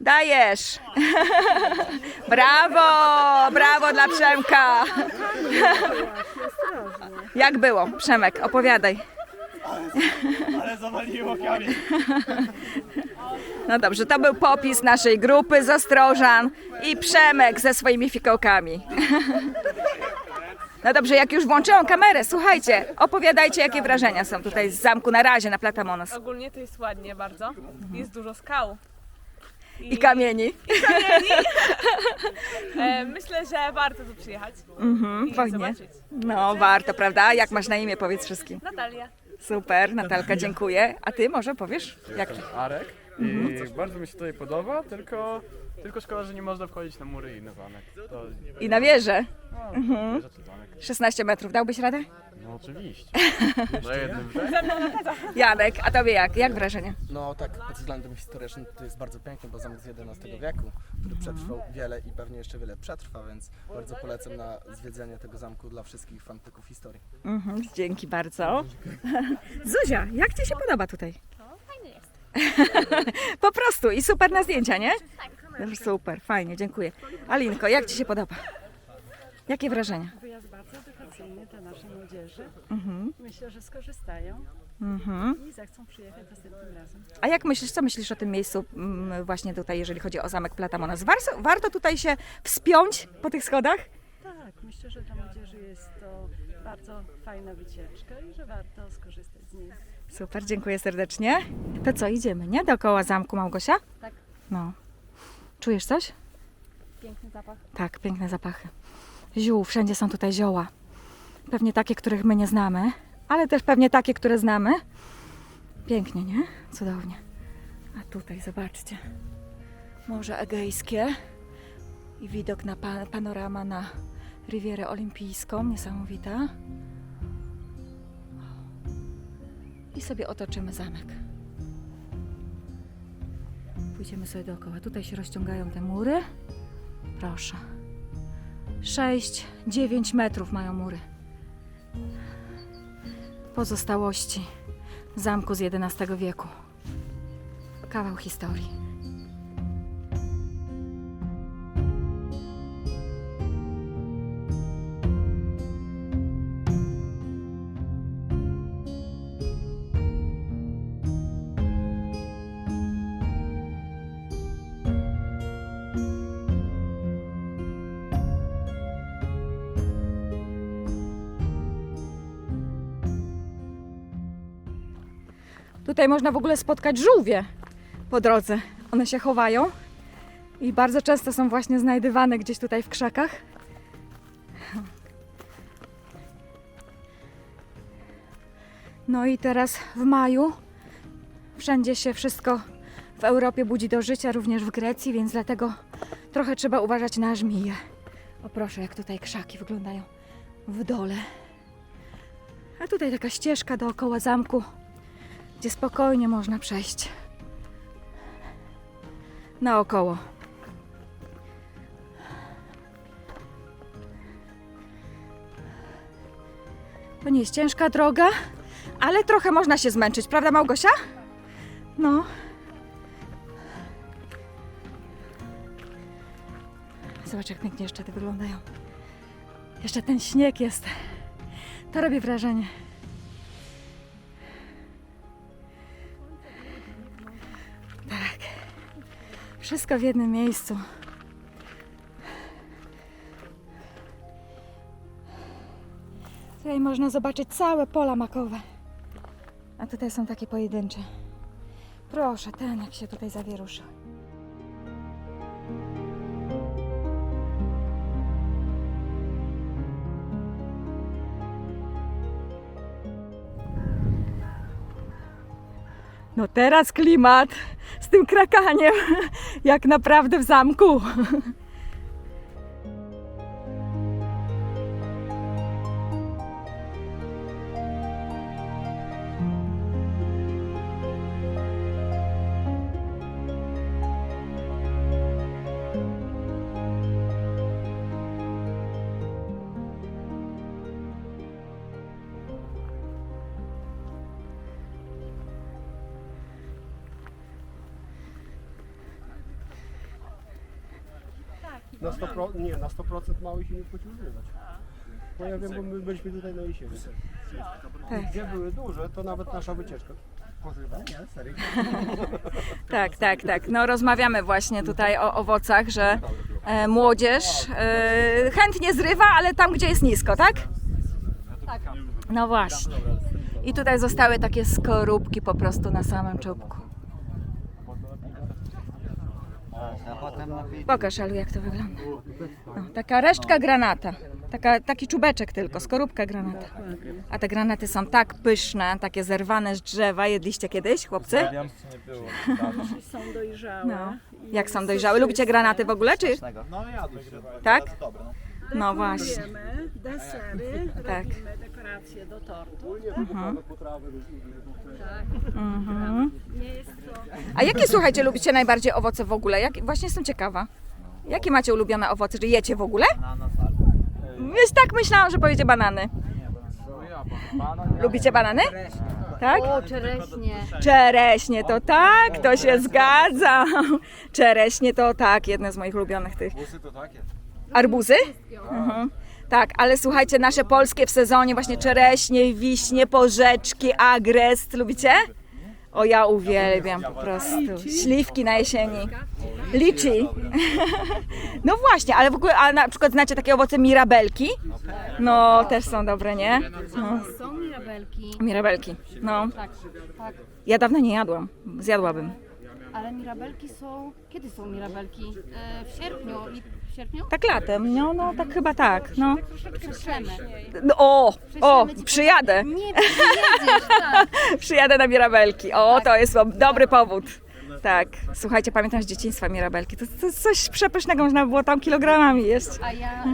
Dajesz! brawo! Brawo dla Przemka! Jak było? Przemek, opowiadaj. Ale zawaliło kamień. No dobrze, to był popis naszej grupy z Ostrożan i Przemek ze swoimi fikołkami. No dobrze, jak już włączyłam kamerę, słuchajcie, opowiadajcie, jakie wrażenia są tutaj z zamku na razie na Platamonos Ogólnie to jest ładnie bardzo. Jest dużo skał. I kamieni. E, myślę, że warto tu przyjechać Mhm, i fajnie. zobaczyć. No, warto, prawda? Jak masz na imię, powiedz wszystkim. Natalia. Super, Natalka, dziękuję. A ty może powiesz? Jak? Arek. I bardzo mi się tutaj podoba, tylko, tylko szkoda, że nie można wchodzić na mury i na zamek. To, I na wieżę. no, wieża czy zamek. 16 metrów, dałbyś radę? No oczywiście. Na jednym. Janek, a tobie jak? Jak wrażenie? No tak, pod względem historycznym to jest bardzo piękny, bo zamek z XI wieku, który przetrwał wiele i pewnie jeszcze wiele przetrwa, więc bardzo polecam na zwiedzenie tego zamku dla wszystkich fanatyków historii. Mhm, dzięki bardzo. Zuzia, jak ci się podoba tutaj? Fajny jest. Po prostu i super na zdjęcia, nie? Tak. Super, fajnie, dziękuję. Alinko, jak ci się podoba? Jakie wrażenia? Wyjazd bardzo edukacyjny dla naszej młodzieży. Mhm. Myślę, że skorzystają Mhm. i zechcą przyjechać następnym razem. A jak myślisz, co myślisz o tym miejscu mm, właśnie tutaj, jeżeli chodzi o zamek Platamonas? Warto, warto tutaj się wspiąć po tych schodach? Tak, myślę, że dla młodzieży jest to bardzo fajna wycieczka i że warto skorzystać z niej. Super, dziękuję serdecznie. To co, idziemy, nie? Dookoła zamku, Małgosia? Tak. No. Czujesz coś? Piękny zapach. Tak, piękne zapachy. Ziół, wszędzie są tutaj zioła. Pewnie takie, których my nie znamy, ale też pewnie takie, które znamy. Pięknie, nie? Cudownie. A tutaj zobaczcie. Morze Egejskie i widok na pa- panorama na Rivierę Olimpijską. Niesamowita. I sobie otoczymy zamek. Pójdziemy sobie dookoła. Tutaj się rozciągają te mury. Proszę. 6-9 metrów mają mury. Pozostałości zamku z XI wieku. Kawał historii. Tutaj można w ogóle spotkać żółwie po drodze. One się chowają i bardzo często są właśnie znajdywane gdzieś tutaj w krzakach. No i teraz w maju wszędzie się wszystko w Europie budzi do życia, również w Grecji, więc dlatego trochę trzeba uważać na żmije. O proszę, jak tutaj krzaki wyglądają w dole. A tutaj taka ścieżka dookoła zamku gdzie spokojnie można przejść naokoło. To nie jest ciężka droga, ale trochę można się zmęczyć, prawda Małgosia? No. Zobacz jak pięknie jeszcze te wyglądają. Jeszcze ten śnieg jest. To robi wrażenie. Wszystko w jednym miejscu. Tutaj można zobaczyć całe pola makowe. A tutaj są takie pojedyncze. Proszę, ten jak się tutaj zawieruszył. No teraz klimat z tym krakaniem, jak naprawdę w zamku. 100%, nie, na 100% małych się nie wchodzi używać. Bo ja wiem, bo my byliśmy tutaj na jesieni. Tak. Gdzie były duże, to nawet nasza wycieczka. Pożywa. Nie, serio. Tak, tak, tak. No rozmawiamy właśnie tutaj o owocach, że e, młodzież e, chętnie zrywa, ale tam, gdzie jest nisko, tak? Tak. No właśnie. I tutaj zostały takie skorupki po prostu na samym czubku. Pokaż, Alu, jak to wygląda. No, taka resztka granata. Taka, taki czubeczek tylko, skorupka granata. A te granaty są tak pyszne, takie zerwane z drzewa. Jedliście kiedyś, chłopcy? Są dojrzałe. No. Jak są dojrzałe? Lubicie granaty w ogóle, czy? No jadłem. Tak? No właśnie. Dekorujemy desery, Tak. robimy dekoracje do tortu. Mhm. Nie jest to A jakie, słuchajcie, lubicie najbardziej owoce w ogóle? Jak, właśnie jestem ciekawa. Jakie macie ulubione owoce? Czy jecie w ogóle? Już tak myślałam, że powiecie banany. Lubicie banany? Tak? O, czereśnie. Czereśnie to tak, to się zgadza. Czereśnie to tak, jedne z moich ulubionych tych. Busy to takie. Arbuzy? Mhm. Tak, ale słuchajcie, nasze polskie w sezonie, właśnie czereśnie, wiśnie, porzeczki, agrest. Lubicie? O, ja uwielbiam po prostu. Śliwki na jesieni. Liczy. No właśnie, ale w ogóle, a na przykład znacie takie owoce mirabelki? No, też są dobre, nie? No. Są mirabelki. Mirabelki, no. Tak, tak. Ja dawno nie jadłam, zjadłabym. Ale mirabelki są... Kiedy są mirabelki? E, w sierpniu. I sierpniu? Tak latem, no, no tak chyba tak, no. Prześlemy. No, O, o, przyjadę. Nie, przyjedziesz, tak. Przyjadę na Mirabelki. O, to jest dobry powód. Tak. Słuchajcie, pamiętam z dzieciństwa Mirabelki. To, to coś przepysznego, można było tam kilogramami jeść. A ja e,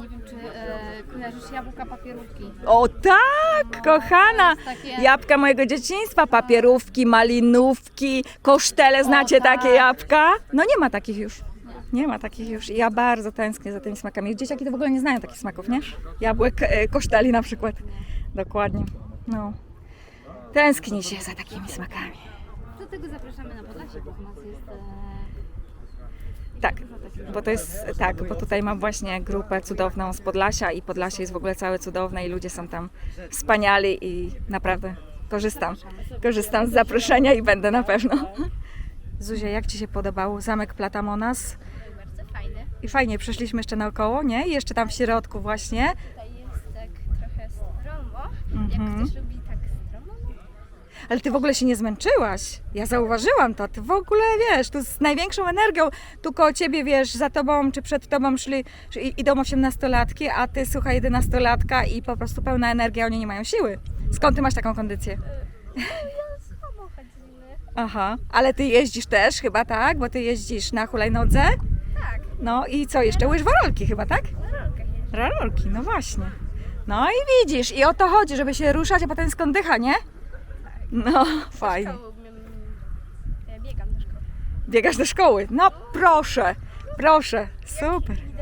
nie wiem, czy e, kojarzysz jabłka papierówki. O tak, kochana! To jest takie- Jabłka mojego dzieciństwa, papierówki, malinówki, kosztele, znacie tak. takie jabłka? No nie ma takich już. Nie ma takich już. Ja bardzo tęsknię za tymi smakami. Dzieciaki to w ogóle nie znają takich smaków, nie? Jabłek, e, koszteli na przykład. Dokładnie. No. Tęskni się za takimi smakami. Dlatego zapraszamy na Podlasie, bo u nas jest... E, Tak, bo to jest tak, bo tutaj mam właśnie grupę cudowną z Podlasia i Podlasie jest w ogóle całe cudowne i ludzie są tam wspaniali i naprawdę korzystam. Korzystam z zaproszenia i będę na pewno. Zuzia, jak Ci się podobał zamek Platamonas? I fajnie, przeszliśmy jeszcze naokoło, nie? I jeszcze tam w środku właśnie. Tutaj jest tak trochę stromo. Mhm. Jak ktoś lubi tak stromo, Ale Ty w ogóle się nie zmęczyłaś. Ja zauważyłam to. Ty w ogóle, wiesz, tu z największą energią, tu koło Ciebie, wiesz, za Tobą czy przed Tobą szli, czy i- idą osiemnastolatki, a Ty, słuchaj, jedenastolatka i po prostu pełna energia, oni nie mają siły. Skąd Ty masz taką kondycję? słabo chodzimy. Aha, ale Ty jeździsz też chyba, tak? Bo Ty jeździsz na hulajnodze? No i co jeszcze? Łyżworolki chyba, tak? na rolkach jest. Rolki, no właśnie. No i widzisz, i o to chodzi, żeby się ruszać, a potem skąd dycha, nie? No, fajnie. Biegam do szkoły. Biegasz do szkoły. No proszę, proszę, super. No.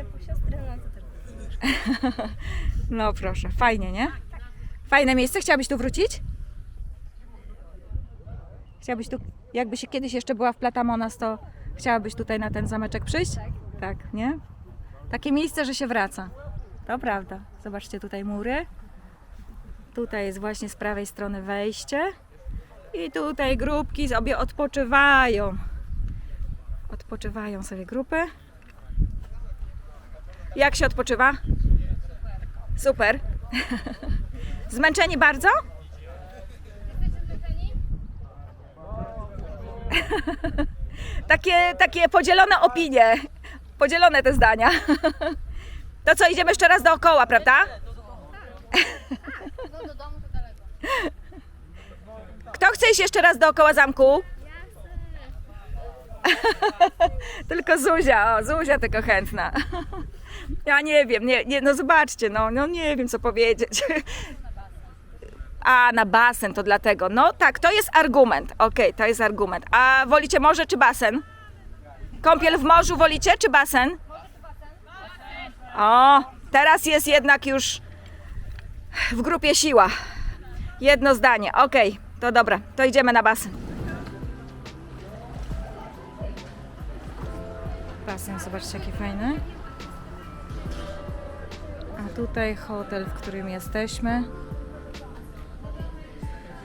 No proszę, fajnie, nie? Fajne miejsce. Chciałabyś tu wrócić? Chciałabyś tu, jakby się kiedyś jeszcze była w Platamonas, to chciałabyś tutaj na ten zameczek przyjść? Tak. Tak, nie? Takie miejsce, że się wraca. To prawda. Zobaczcie tutaj mury. Tutaj jest właśnie z prawej strony wejście. I tutaj grupki sobie odpoczywają. Odpoczywają sobie grupy. Jak się odpoczywa? Super. Zmęczeni bardzo? takie, takie podzielone opinie. Podzielone te zdania. To co, idziemy jeszcze raz dookoła, prawda? Kto chce iść jeszcze raz dookoła zamku? Tylko Zuzia, o, Zuzia tylko chętna. Ja nie wiem, nie, nie, no zobaczcie, no, no nie wiem co powiedzieć. A, na basen, to dlatego. No tak, to jest argument. Okej, to jest argument. A wolicie morze czy basen? Kąpiel w morzu wolicie czy basen? O, teraz jest jednak już w grupie siła. Jedno zdanie. Okej, to dobra, to idziemy na basen. Basen, zobaczcie jaki fajny. A tutaj hotel, w którym jesteśmy.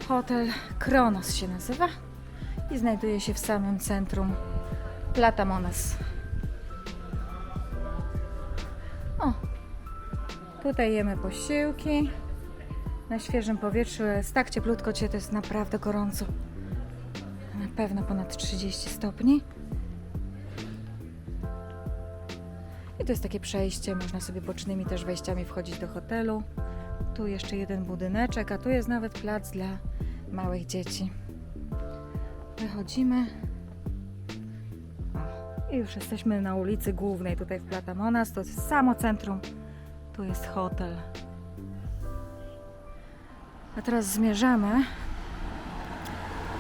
Hotel Kronos się nazywa i znajduje się w samym centrum Platamonas. O, tutaj jemy posiłki na świeżym powietrzu. Jest tak cieplutko, dzisiaj to jest naprawdę gorąco. Na pewno ponad 30 stopni. I to jest takie przejście, można sobie bocznymi też wejściami wchodzić do hotelu. Tu jeszcze jeden budyneczek, a tu jest nawet plac dla małych dzieci. Wychodzimy. I już jesteśmy na ulicy głównej tutaj w Platamonas. To jest samo centrum. Tu jest hotel. A teraz zmierzamy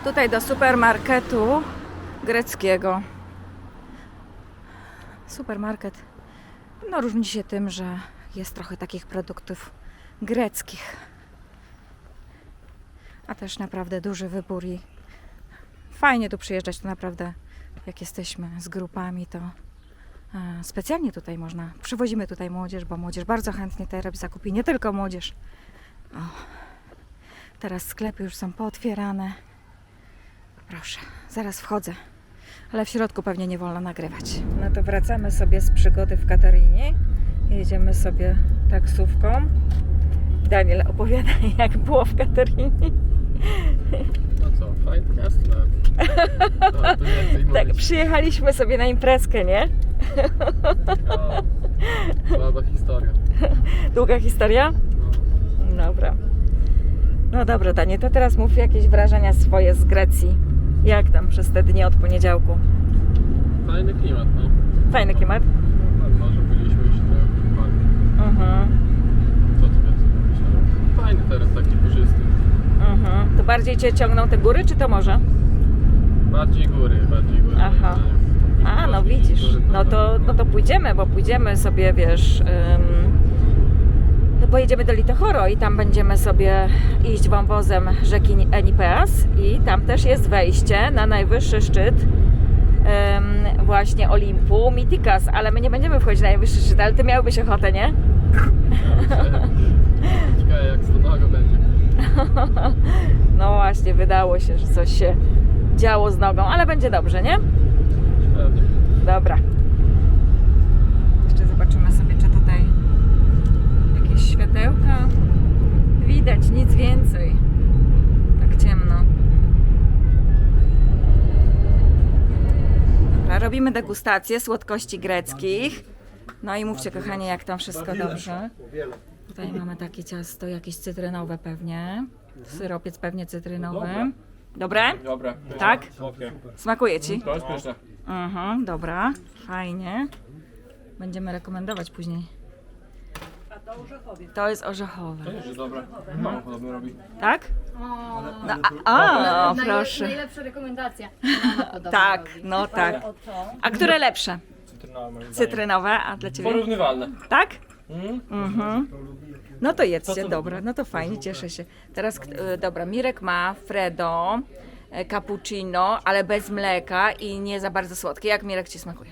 tutaj do supermarketu greckiego. Supermarket no, różni się tym, że jest trochę takich produktów greckich. A też naprawdę duży wybór i fajnie tu przyjeżdżać. To naprawdę, jak jesteśmy z grupami, to e, specjalnie tutaj można. Przywozimy tutaj młodzież, bo młodzież bardzo chętnie tutaj robi zakupy. Nie tylko młodzież. O, teraz sklepy już są pootwierane. Proszę, zaraz wchodzę. Ale w środku pewnie nie wolno nagrywać. No to wracamy sobie z przygody w Katarinie. Jedziemy sobie taksówką. Daniel opowiada, jak było w Katarinie. No co, fajny nawet. No, więcej Tak, przyjechaliśmy sobie na imprezkę, nie? Słaba historia. Długa historia? No. Dobra. No dobra, Danie, to teraz mów jakieś wrażenia swoje z Grecji. Jak tam przez te dni od poniedziałku? Fajny klimat, no. Fajny klimat? Nad morzem byliśmy już trochę w parku. Mhm. Co tu więcej? No, Fajny teren, taki puszysty. Mhm. To bardziej Cię ciągną te góry, czy to morze? Bardziej góry, bardziej góry. Aha. A, no widzisz. No to, no to pójdziemy, bo pójdziemy sobie, wiesz... ym, no pojedziemy do Litochoro i tam będziemy sobie iść wąwozem rzeki Enipeas i tam też jest wejście na najwyższy szczyt ym, właśnie Olimpu, Mitikas, ale my nie będziemy wchodzić na najwyższy szczyt, ale ty miałbyś ochotę, nie? Ciekawe jak z nogą będzie. No właśnie, wydało się, że coś się działo z nogą, ale będzie dobrze, nie? Pewnie. Dobra. Jeszcze zobaczymy sobie, czy tutaj jakieś światełka. Widać, nic więcej. Tak ciemno. Dobra, robimy degustację słodkości greckich. No i mówcie, kochanie, jak tam wszystko dobrze. Tutaj mamy takie ciasto, jakieś cytrynowe pewnie. Syropiec pewnie cytrynowy. Dobre? Dobra. Tak? Słodkie. Smakuje ci? To jest pyszne. Mhm, dobra, fajnie. Będziemy rekomendować później. To jest orzechowe. To też jest dobre. Mało podobno robi. Tak? O, No, a, a najle- proszę. Najlepsza rekomendacja. Tak, no tak. A które lepsze? Cytrynowe moim zdaniem. Cytrynowe, a dla ciebie? Porównywalne. Tak? Mm? Mhm. No to jedzcie, dobra, no to fajnie, cieszę się. Teraz, e, dobra, Mirek ma Fredo, e, cappuccino, ale bez mleka i nie za bardzo słodkie. Jak Mirek Ci smakuje?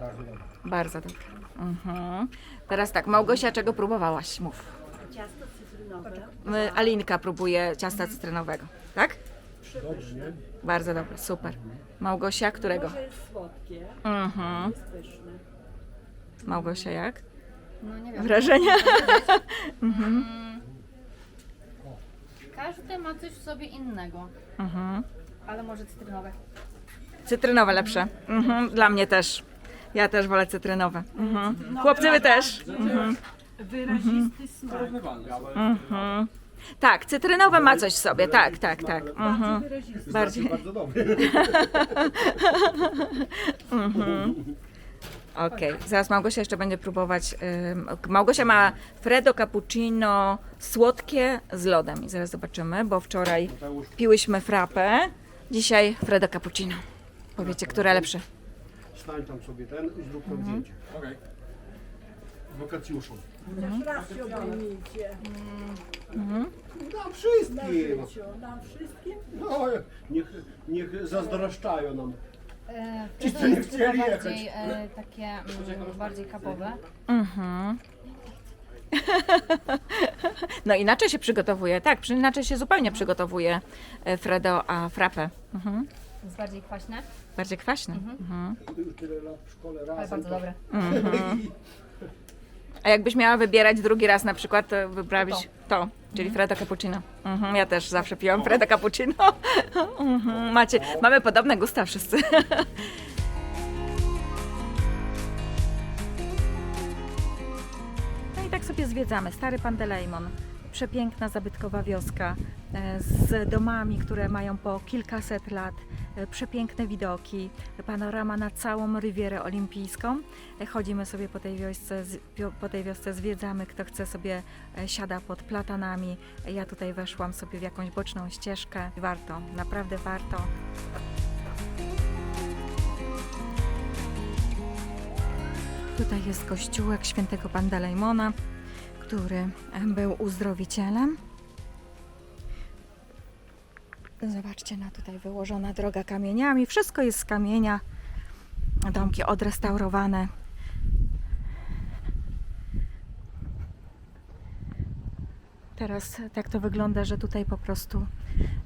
Bardzo dobrze. Bardzo dobre. Mhm. Teraz tak, Małgosia, czego próbowałaś? Mów. Ciasto cytrynowe. My- Alinka próbuje ciasta cytrynowego, tak? Dobrze, nie? Bardzo dobre, super. Małgosia, którego? To jest słodkie, Mhm. jest pyszne. Małgosia, jak? No nie wiem. Wrażenia? Każdy ma coś w sobie innego. Mhm. Ale może cytrynowe. Cytrynowe lepsze. Mhm. Dla mnie też. Ja też wolę cytrynowe. Mhm. Chłopcy, wy też? Mhm. Wyrazisty smak. Mhm. Tak, cytrynowe ma coś w sobie, tak, tak, tak. Mhm. Wyrazisty. Bardziej. Bardzo dobry. Okej, zaraz Małgosia jeszcze będzie próbować. ym, Małgosia ma Freddo cappuccino słodkie z lodem i zaraz zobaczymy, bo wczoraj piłyśmy frappę, dzisiaj Freddo cappuccino. Powiecie, które lepsze? Stań tam sobie ten i zrób tam zdjęcie. Okej. Wakacjuszom. Raz się obejmijcie. Na wszystkim. Nam wszystkim. No, niech, niech zazdroszczają nam. E, Fredo jest chyba bardziej e, takie mm, bardziej kapowe. Mhm. No inaczej się przygotowuje, tak, przy- inaczej się zupełnie przygotowuje e, Fredo, a frappe. Mhm. Jest bardziej kwaśne, Bardziej kwaśny. Mhm. Już tyle lat w szkole ale razem. bardzo dobre. A jakbyś miała wybierać drugi raz na przykład, to wyprawić to, czyli Fredo Cappuccino. Mhm. Ja też zawsze piłam Fredo Cappuccino. Mhm. Macie, mamy podobne gusta wszyscy. No i tak sobie zwiedzamy. Stary Pantelejmon. Przepiękna, zabytkowa wioska e, z domami, które mają po kilkaset lat. e, Przepiękne widoki, panorama na całą Rywierę Olimpijską. E, Chodzimy sobie po tej wiosce, po tej wiosce zwiedzamy. Kto chce sobie siada pod platanami. Ja tutaj weszłam sobie w jakąś boczną ścieżkę. Warto, naprawdę warto. Tutaj jest kościółek świętego Pantelejmona, który był uzdrowicielem. Zobaczcie, na tutaj wyłożona droga kamieniami. Wszystko jest z kamienia. Domki odrestaurowane. Teraz tak to wygląda, że tutaj po prostu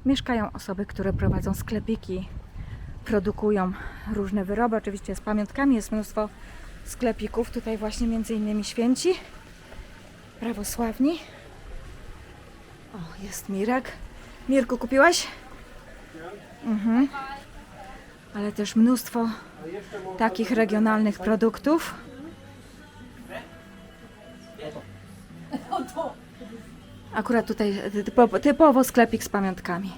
mieszkają osoby, które prowadzą sklepiki, produkują różne wyroby. Oczywiście z pamiątkami jest mnóstwo sklepików. Tutaj właśnie między innymi święci, prawosławni. O, jest Mirek. Mirku, kupiłaś? Mhm. Ale też mnóstwo takich regionalnych produktów. Akurat tutaj typowo, typowo sklepik z pamiątkami.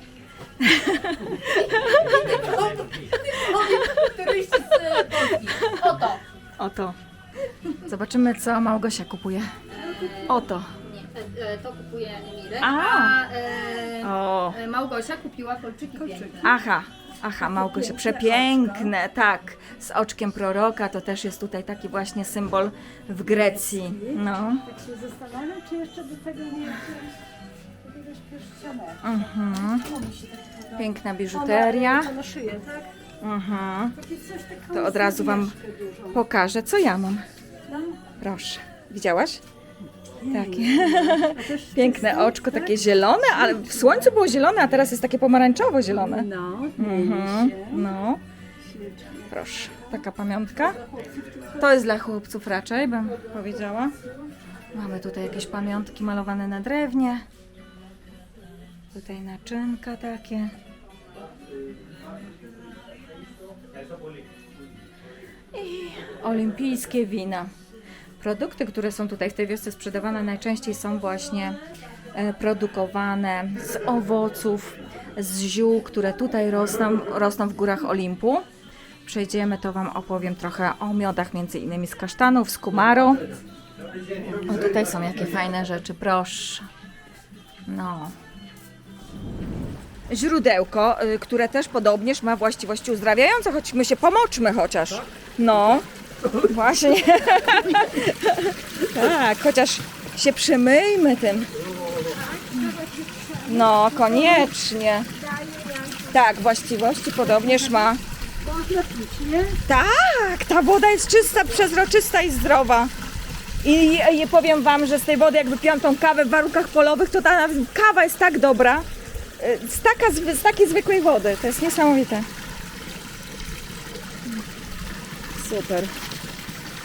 Oto. Oto. Zobaczymy, co Małgosia kupuje. Oto. Nie, e, e, to kupuje Mirek, A. a e, O. e, Małgosia kupiła kolczyki piękne. Aha, aha, Małgosia, przepiękne, tak. Z oczkiem proroka, to też jest tutaj taki właśnie symbol w Grecji. No. Tak się zastanawiam, czy jeszcze do tego nie wziąć jakiegoś. Mhm. To mi się tak podoba. Piękna biżuteria. Ona, to na szyję, tak? Mhm. Takie coś taką To od razu Wam dużą. pokażę, co ja mam. No, Proszę. Widziałaś? Takie. Piękne oczko, tak? takie zielone, ale w słońcu było zielone, a teraz jest takie pomarańczowo-zielone. No, Mhm. No, proszę. Taka pamiątka. To jest dla chłopców raczej, bym powiedziała. Mamy tutaj jakieś pamiątki malowane na drewnie. Tutaj naczynka takie. I olimpijskie wina. Produkty, które są tutaj w tej wiosce sprzedawane, najczęściej są właśnie e, produkowane z owoców, z ziół, które tutaj rosną, rosną w górach Olimpu. Przejdziemy, to Wam opowiem trochę o miodach, między innymi z kasztanów, z kumaru. O, tutaj są jakie fajne rzeczy, proszę. No. Źródełko, y, które też podobnież ma właściwości uzdrawiające, choć my się pomoczmy chociaż. No, właśnie. tak, chociaż się przymyjmy tym. No, koniecznie. Tak, właściwości podobnież ma. Tak, ta woda jest czysta, przezroczysta i zdrowa. I, I powiem Wam, że z tej wody, jak wypiłam tą kawę w warunkach polowych, to ta kawa jest tak dobra. y, Z, taka, z takiej zwykłej wody. To jest niesamowite. Super.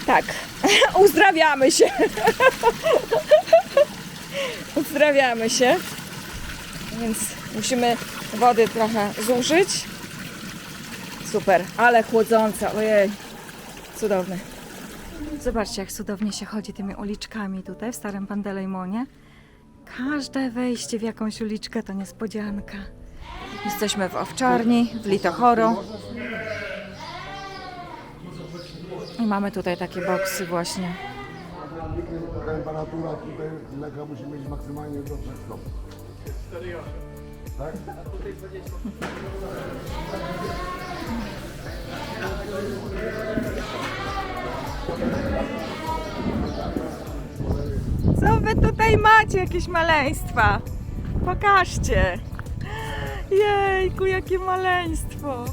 Tak, uzdrawiamy się. uzdrawiamy się. Więc musimy wody trochę zużyć. Super, ale chłodząca, ojej, cudowne. Zobaczcie, jak cudownie się chodzi tymi uliczkami tutaj w Starym Pandelejmonie. Każde wejście w jakąś uliczkę to niespodzianka. Jesteśmy w Owczarni, w Litochoro. I mamy tutaj takie boksy właśnie. Temperatura tutaj mleka musi mieć maksymalnie do 3 stopni. Tak? Co wy tutaj macie? Jakieś maleństwa? Pokażcie. Jejku, jakie maleństwo.